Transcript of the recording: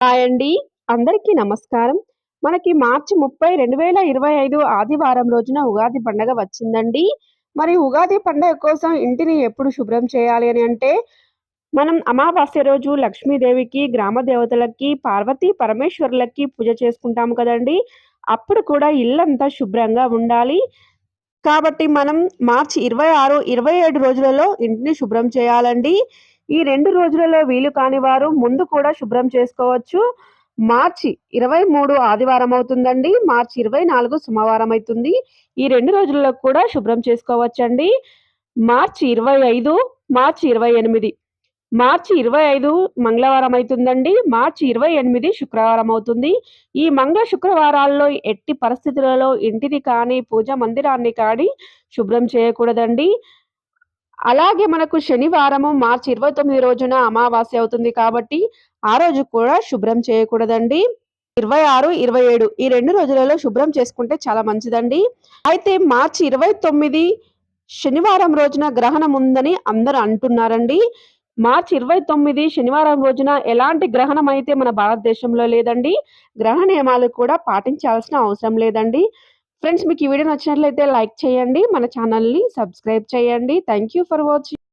Hi అండి. అందరికీ నమస్కారం. మనకి మార్చి ముప్పై రెండు వేల ఇరవై ఐదు ఆదివారం రోజున ఉగాది పండగ వచ్చిందండి. మరి ఉగాది పండగ కోసం ఇంటిని ఎప్పుడు శుభ్రం చేయాలి అని అంటే మనం అమావాస్య రోజు లక్ష్మీదేవికి గ్రామ దేవతలకి పార్వతీ పరమేశ్వరులకి పూజ చేసుకుంటాము కదండి. అప్పుడు కూడా ఇల్లంతా శుభ్రంగా ఉండాలి. కాబట్టి మనం మార్చి ఇరవై ఆరు ఇరవై ఏడు రోజులలో ఇంటిని శుభ్రం చేయాలండి. ఈ రెండు రోజులలో వీలు కాని వారు ముందు కూడా శుభ్రం చేసుకోవచ్చు. మార్చి ఇరవై మూడు ఆదివారం అవుతుందండి. మార్చి ఇరవై నాలుగు సోమవారం అవుతుంది. ఈ రెండు రోజుల్లో కూడా శుభ్రం చేసుకోవచ్చండి. మార్చి ఇరవై ఐదు మార్చి ఇరవై ఎనిమిది. మార్చి ఇరవై ఐదు మంగళవారం అవుతుందండి. మార్చి ఇరవై ఎనిమిది శుక్రవారం అవుతుంది. ఈ మంగళ శుక్రవారాల్లో ఎట్టి పరిస్థితులలో ఇంటిని కానీ పూజ మందిరాన్ని కానీ శుభ్రం చేయకూడదండి. అలాగే మనకు శనివారము మార్చి ఇరవై తొమ్మిది రోజున అమావాస్య అవుతుంది కాబట్టి ఆ రోజు కూడా శుభ్రం చేయకూడదండి. ఇరవై ఆరు ఇరవై ఏడు ఈ రెండు రోజులలో శుభ్రం చేసుకుంటే చాలా మంచిదండి. అయితే మార్చి ఇరవై తొమ్మిది శనివారం రోజున గ్రహణం ఉందని అందరూ అంటున్నారండి. మార్చి ఇరవై తొమ్మిది శనివారం రోజున ఎలాంటి గ్రహణం అయితే మన భారతదేశంలో లేదండి గ్రహ నియమాలు కూడా పాటించాల్సిన అవసరం లేదండి. ఫ్రెండ్స్ మీకు ఈ వీడియో నచ్చినట్లయితే లైక్ చేయండి మన ఛానల్ని సబ్స్క్రైబ్ చేయండి. Thank you for watching